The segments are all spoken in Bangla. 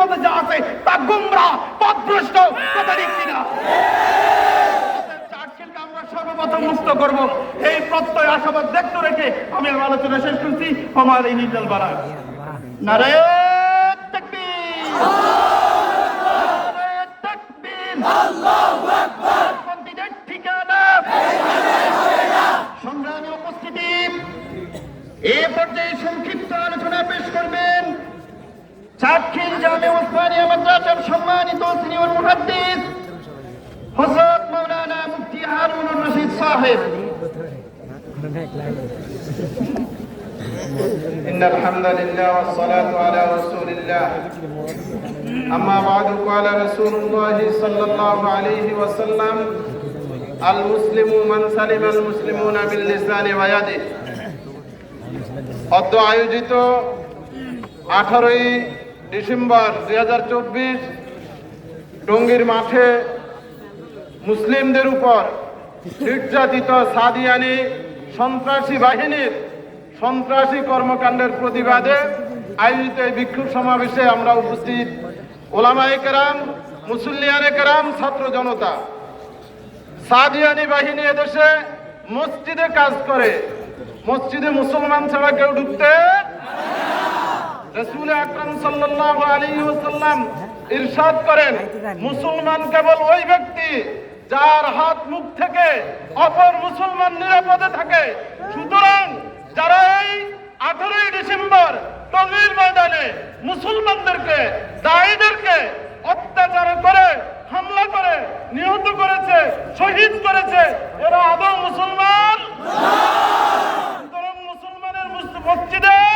মধ্যে যা আছে, তা গুমরা পথভ্রষ্ট কথা ঠিক কিনা সংগ্রামী উপস্থিতি। এ পর্যায়ে সংক্ষিপ্ত আলোচনা পেশ করবেন চাটখিল জামে ওসমানিয়া মাদ্রাসার সম্মানিত সিনিয়র মুহাদ্দিস হযরত মাওলানা মুফতি হারুনুর রশিদ সাহেব إن الحمد لله والصلاة على رسول الله أما بعد قال رسول الله صلى الله عليه وسلم المسلم من سلم المسلمون باللسان ويده অদ্য আয়োজিত আঠারোই ডিসেম্বর দুই টঙ্গীর মাঠে মুসলিমদের উপর নির্যাতিত সাদিয়ানি সন্ত্রাসী বাহিনীর সন্ত্রাসী কর্মকাণ্ডের প্রতিবাদে আয়োজিত এই বিক্ষোভ সমাবেশে আমরা উপস্থিত ওলামায়ে কেরাম, মুসল্লিয়ানে কেরাম, ছাত্র জনতা। সাদিয়ানি বাহিনী এদেশে মসজিদে কাজ করে, মসজিদে মুসলমান ছাড়া কেউ ঢুকতে রসুল আকরাম সাল্লাল্লাহু আলাইহি ওয়াসাল্লাম ইরশাদ করেন, মুসলমান কেবল ওই ব্যক্তি যার হাত মুখ থেকে অপর মুসলমান নিরাপদে থাকে। সুতরাং যারা এই আঠারোই ডিসেম্বর টঙ্গীর ময়দানে মুসলমানদেরকে, দায়ীদেরকে অত্যাচার করে, হামলা করে, নিহত করেছে, শহীদ করেছে, এরা আদৌ মুসলমান? মুসলমানের মুস- মসজিদে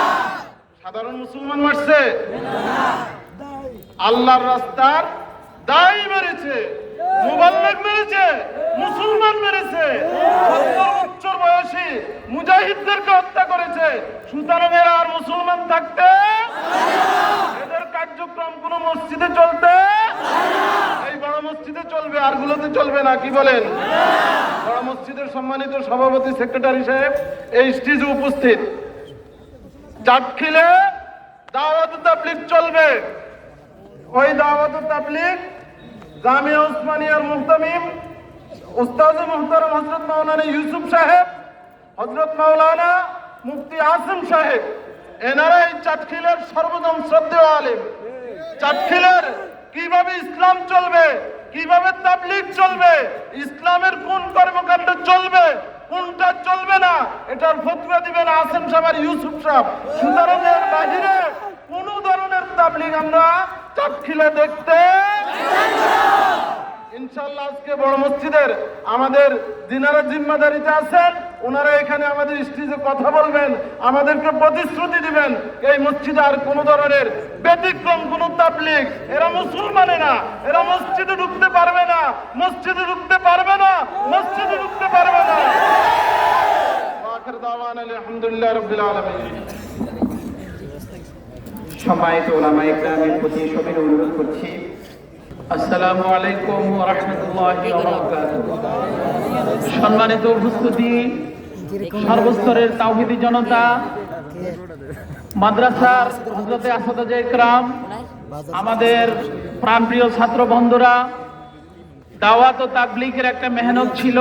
সাধারণ মুসলমান মারছে? আল্লাহর রাস্তার দায় মেরেছে মুবাল্লিগ মেরেছে, মুসলমান মেরেছে, সত্তর বছর বয়সী মুজাহিদদেরকে হত্যা করেছে। সুতরাং এরা আর মুসলমান থাকতে এদের কার্যক্রম কোন মসজিদে চলতে এই বড় মসজিদে চলবে, আর গুলোতে চলবে না, কি বলেন? বড় মসজিদের সম্মানিত সভাপতি, সেক্রেটারি সাহেব, এই স্টেজে উপস্থিত। চাটখিলে দাওয়াত তাবলিগ চলবে। ওই দাওয়াত তাবলিগ জামিয়া উসমানিয়ার মুহতামিম উস্তাদ মুহতারাম হযরত মাওলানা ইউসুফ সাহেব, হযরত মাওলানা মুফতি আসিম সাহেব, এনারা এই চাটখিলের সর্বদম শ্রদ্ধেয় আলেম। চাটখিলের কীভাবে ইসলাম চলবে, কীভাবে তাবলিগ চলবে, ইসলামের কোন কর্মকাণ্ড চলবে কোনটা চলবে না। এটার ফতোয়া দিবেন আসেম সাহেব আর ইউসুফ সাহেব। সুতরাং এর বাহিরে কোন ধরনের তাবলিগ আমরা চাটখিলে দেখতে ইনশাল্লাহ আজকে বড় মসজিদের আমাদের দিনারা জিম্মাদারিতে আছেন। ওনারা এখানে আমাদের স্টেজে কথা বলবেন, আমাদেরকে প্রতিশ্রুতি দিবেন এই মসজিদে আর কোন ধরনের ব্যতিক্রম, কোন তাবলিগ, এরা মুসলমানে না। এরা মসজিদে ঢুকতে পারবে না। মসজিদে ঢুকতে পারবে না। মসজিদে ঢুকতে পারবে না। আলহামদুলিল্লাহ রাব্বিল আলামিন। সম্মানিত ওলামা ইকরামের প্রতি সবিন অনুরোধ করছি। আসসালামু আলাইকুম রাহমাতুল্লাহি সম্মানিত উপস্থিতি সর্বস্তরের তাওহীদি জনতা, মাদ্রাসার হযরতে আসাদাজে ইকরাম, আমাদের প্রাণপ্রিয় ছাত্র বন্ধুরা, দাওয়াত ও তাবলীগের একটা মেহনত ছিল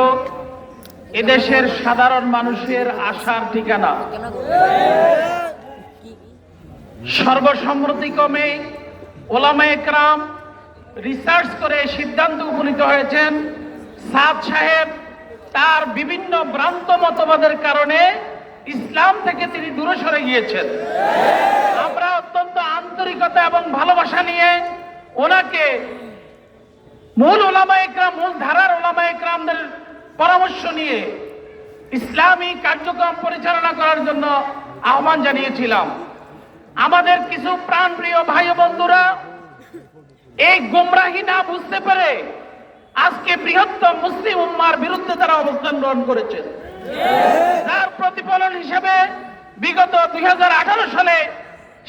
এদেশের সাধারণ মানুষের আশার ঠিকানা। সর্বসম্মতিক্রমে ওলামা একরাম রিসার্চ করে সিদ্ধান্ত উপনীত হয়েছেন সাদ সাহেব তার বিভিন্ন ভ্রান্ত মতবাদের কারণে ইসলাম থেকে তিনি দূরে সরে গিয়েছেন। আমরা অত্যন্ত আন্তরিকতা এবং ভালোবাসা নিয়ে ওনাকে মূল ওলামা একরাম মূল ধারার ওলামা একরামদের পরামর্শ নিয়ে ইসলামী কার্যক্রম পরিচালনা করার জন্য আহ্বান জানিয়েছিলাম। আমাদের কিছু প্রাণপ্রিয় ভাই বন্ধুরা, এই গোমরাহি না বুঝতে পেরে বৃহত্তম মুসলিম উম্মার বিরুদ্ধে তারা অবস্থান গ্রহণ করেছে। তার প্রতিফলন হিসেবে বিগত দুই হাজার আঠারো সালে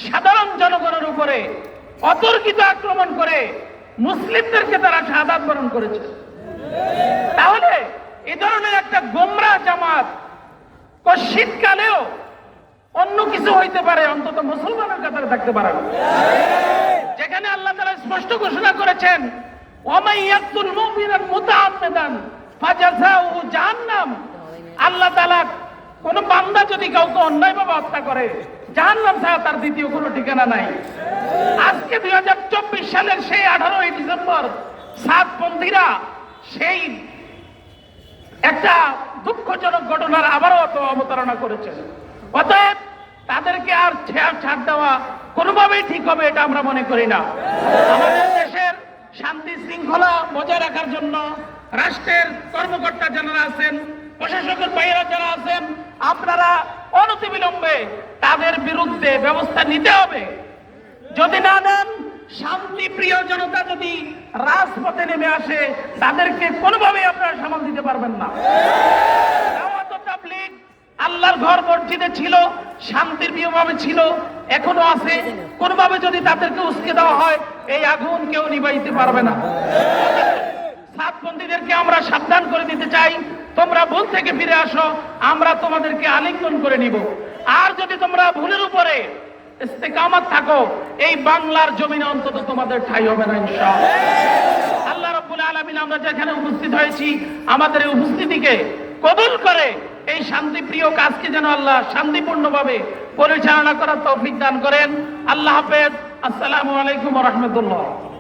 সাধারণ জনগণের উপরে অতর্কিত আক্রমণ করে মুসলিমদেরকে তারা শাহাদাত বরণ করেছে। তাহলে এ ধরনের একটা গোমরা জামাত শীতকালেও অন্য কিছু হইতে পারে, অন্তত মুসলমানের কাতারে থাকতে পারে যেখানে আল্লাহ তাআলা স্পষ্ট ঘোষণা করেছেন জাহান্নাম। আল্লাহ কোন বান্দা যদি কাউকে অন্যায়ভাবে হত্যা করে, জাহান্নাম ছাড়া তার দ্বিতীয় কোনো ঠিকানা নাই। আজকে দুই হাজার চব্বিশ সালের সেই আঠারোই ডিসেম্বর সাতপন্থীরা সেই একটা দুঃখজনক ঘটনার আবারও তো অবতারণা করেছেন। অতএব তাদেরকে আর ছেড় দেওয়া কোনোভাবেই ঠিক হবে এটা আমরা মনে করি না। আমাদের শান্তি শৃঙ্খলা বজায় রাখার জন্য রাষ্ট্রের কর্মকর্তা যারা আছেন, প্রশাসকের বাইরা যারা আছেন, আপনারা অনতিবিলম্বে তাদের বিরুদ্ধে ব্যবস্থা নিতে হবে। যদি না নেন শান্তি প্রিয় জনতা যদি রাজপথে নেমে আসে, তাদেরকে কোনোভাবেই আপনারা সামাল দিতে পারবেন না। আল্লাহর ঘর মসজিদে ছিল শান্তির প্রিয়ভাবে ছিল, এখনও আছে। কোনোভাবে যদি তাদেরকে উস্কে দেওয়া হয়, এই আগুন কেউ নিবাইতে পারবে না। সাতপন্থীদেরকে আমরা সাবধান করে দিতে চাই। তোমরা ভুল থেকে ফিরে আসো, আমরা তোমাদেরকে আলিঙ্গন করে নিব। আর যদি তোমরা ভুলের উপরে ইস্তেকামাত থাকো, এই বাংলার জমিনে অন্তত তোমাদের ঠাই হবে না, ইনশাআল্লাহ। আল্লাহ রাব্বুল আলামিন আমরা যেখানে উপস্থিত হয়েছি, আমাদের এই উপস্থিতিকে কবুল করে এই শান্তিপ্রিয় কাজকে যেন আল্লাহ শান্তিপূর্ণভাবে পরিচালনা করার তৌফিক দান করেন। আল্লাহ হাফেজ। আসসালামু আলাইকুম রাহমাতুল্লাহ।